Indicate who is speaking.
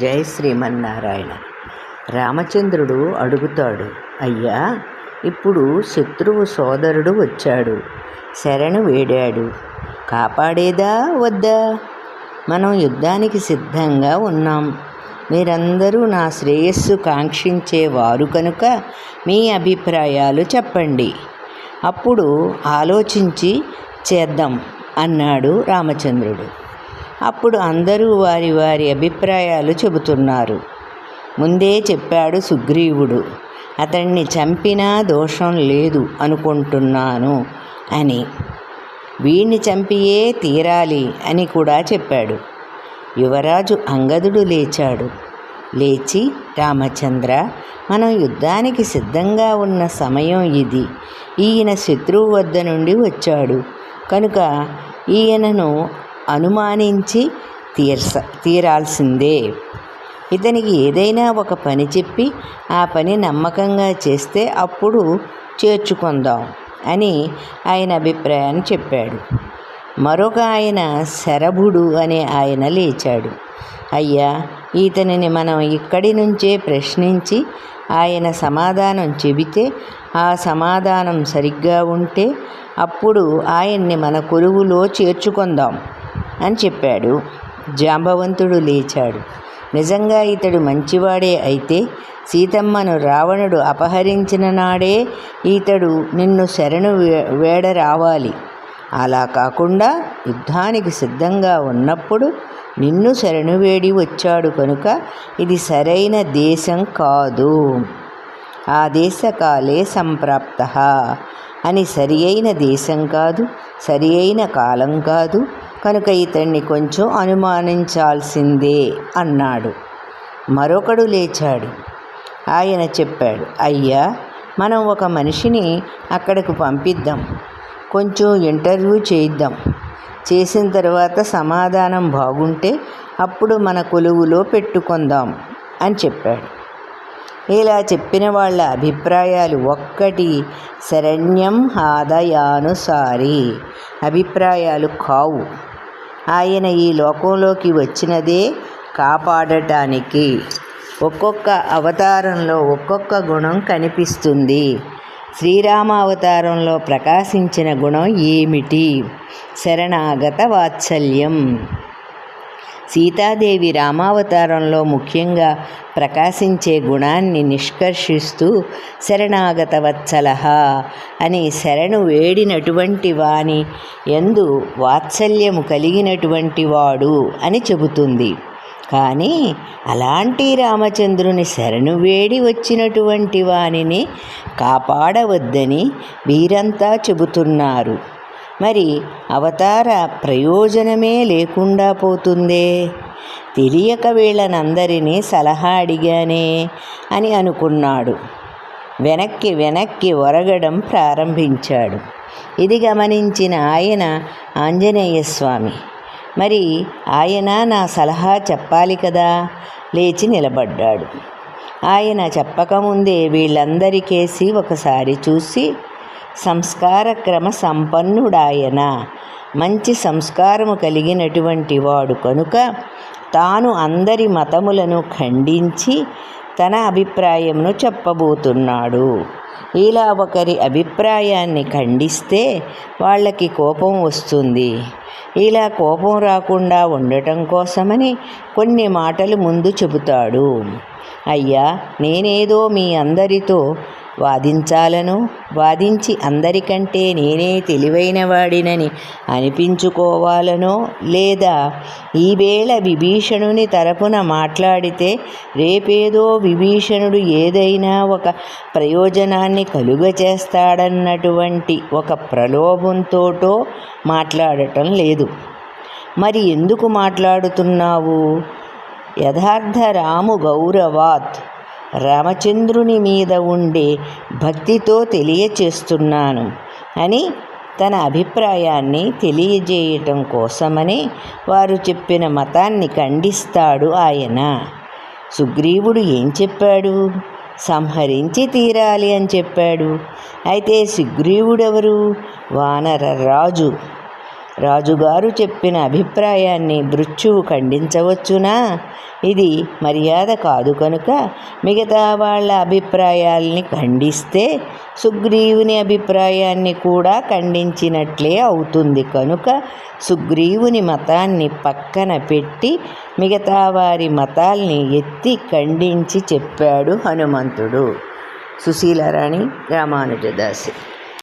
Speaker 1: జై శ్రీమన్నారాయణ. రామచంద్రుడు అడుగుతాడు అయ్యా ఇప్పుడు శత్రువు సోదరుడు వచ్చాడు శరణు వేడాడు కాపాడేదా వద్దా? మనం యుద్ధానికి సిద్ధంగా ఉన్నాం. మీరందరూ నా శ్రేయస్సు కాంక్షించేవారు కనుక మీ అభిప్రాయాలు చెప్పండి. అప్పుడు ఆలోచించి చేద్దాం అన్నాడు రామచంద్రుడు. అప్పుడు అందరూ వారి వారి అభిప్రాయాలు చెబుతున్నారు. ముందే చెప్పాడు సుగ్రీవుడు అతన్ని చంపినా దోషం లేదు అనుకుంటున్నాను అని. వీణ్ణి చంపియే తీరాలి అని కూడా చెప్పాడు. యువరాజు అంగదుడు లేచాడు. లేచి రామచంద్ర మనం యుద్ధానికి సిద్ధంగా ఉన్న సమయం ఇది. ఈయన శత్రువు వద్ద నుండి వచ్చాడు. కనుక ఈయనను అనుమానించి తీర్స తీరాల్సిందే. ఇతనికి ఏదైనా ఒక పని చెప్పి ఆ పని నమ్మకంగా చేస్తే అప్పుడు చేర్చుకుందాం అని ఆయన అభిప్రాయాన్ని చెప్పాడు. మరొక ఆయన శరభుడు అనే ఆయన లేచాడు. అయ్యా ఇతనిని మనం ఇక్కడి నుంచే ప్రశ్నించి ఆయన సమాధానం చెబితే ఆ సమాధానం సరిగ్గా ఉంటే అప్పుడు ఆయన్ని మన కొలువులో చేర్చుకుందాం. అని చెప్పాడు. జాంబవంతుడు లేచాడు. నిజంగా ఇతడు మంచివాడే అయితే సీతమ్మను రావణుడు అపహరించిన నాడే ఇతడు నిన్ను శరణు వేడ రావాలి. అలా కాకుండా యుద్ధానికి సిద్ధంగా ఉన్నప్పుడు నిన్ను శరణు వేడి వచ్చాడు కనుక ఇది సరైన దేశం కాదు. ఆ దేశకాలే సంప్రాప్త అని సరి అయిన దేశం కాదు సరి అయిన కాలం కాదు కనుక ఇతన్ని కొంచెం అనుమానించాల్సిందే అన్నాడు. మరొకడు లేచాడు. ఆయన చెప్పాడు అయ్యా మనం ఒక మనిషిని అక్కడికి పంపిద్దాం. కొంచెం ఇంటర్వ్యూ చేయిద్దాం. చేసిన తర్వాత సమాధానం బాగుంటే అప్పుడు మన కొలువులో పెట్టుకుందాం అని చెప్పాడు. ఇలా చెప్పిన వాళ్ళ అభిప్రాయాలు ఒక్కటి శరణ్యం ఆదయానుసారి. అభిప్రాయాలు కావు. ఆయన ఈ లోకంలోకి వచ్చినదే కాపాడటానికి. ఒక్కొక్క అవతారంలో ఒక్కొక్క గుణం కనిపిస్తుంది. శ్రీరామ అవతారంలో ప్రకాశించిన గుణం ఏమిటి? శరణాగత వాత్సల్యం. సీతాదేవి రామావతారంలో ముఖ్యంగా ప్రకాశించే గుణాన్ని నిష్కర్షిస్తూ శరణాగత వత్సలహ అని శరణు వేడినటువంటి వాని ఎందు వాత్సల్యము కలిగినటువంటి వాడు అని చెబుతుంది. కానీ అలాంటి రామచంద్రుని శరణు వేడి వచ్చినటువంటి వానిని కాపాడవద్దని వీరంతా చెబుతున్నారు. మరి అవతార ప్రయోజనమే లేకుండా పోతుందే? తెలియక వీళ్ళనందరినీ సలహా అడిగానే అని అనుకున్నాడు. వెనక్కి వెనక్కి ఒరగడం ప్రారంభించాడు. ఇది గమనించిన ఆయన ఆంజనేయ స్వామి మరి ఆయన నా సలహా చెప్పాలి కదా లేచి నిలబడ్డాడు. ఆయన చెప్పకముందే వీళ్ళందరికేసి ఒకసారి చూసి సంస్కార క్రమ సంపన్నుడాయన. మంచి సంస్కారము కలిగినటువంటి వాడు కనుక తాను అందరి మతములను ఖండించి తన అభిప్రాయమును చెప్పబోతున్నాడు. ఇలా ఒకరి అభిప్రాయాన్ని ఖండిస్తే వాళ్ళకి కోపం వస్తుంది. ఇలా కోపం రాకుండా ఉండటం కోసమని కొన్ని మాటలు ముందు చెబుతాడు. అయ్యా నేనేదో మీ అందరితో వాదించాలను. వాదించి అందరికంటే నేనే తెలివైన వాడినని అనిపించుకోవాలనో లేదా ఈవేళ విభీషణుని తరపున మాట్లాడితే రేపేదో విభీషణుడు ఏదైనా ఒక ప్రయోజనాన్ని కలుగచేస్తాడన్నటువంటి ఒక ప్రలోభంతోటో మాట్లాడటం లేదు. మరి ఎందుకు మాట్లాడుతున్నావు? యథార్థ రాము గౌరవాత్ రామచంద్రుని మీద ఉండే భక్తితో తెలియచేస్తున్నాను అని తన అభిప్రాయాన్ని తెలియజేయటం కోసమని వారు చెప్పిన మతాన్ని ఖండిస్తాడు ఆయన. సుగ్రీవుడు ఏం చెప్పాడు? సంహరించి తీరాలి అని చెప్పాడు. అయితే సుగ్రీవుడెవరు? వానర రాజు. రాజుగారు చెప్పిన అభిప్రాయాన్ని భృత్యువు ఖండించవచ్చునా? ఇది మర్యాద కాదు కనుక మిగతా వాళ్ళ అభిప్రాయాల్ని ఖండిస్తే సుగ్రీవుని అభిప్రాయాన్ని కూడా ఖండించినట్లే అవుతుంది కనుక సుగ్రీవుని మతాన్ని పక్కన పెట్టి మిగతా వారి మతాల్ని ఎత్తి ఖండించి చెప్పాడు హనుమంతుడు. సుశీలారాణి రామానుజదాసి.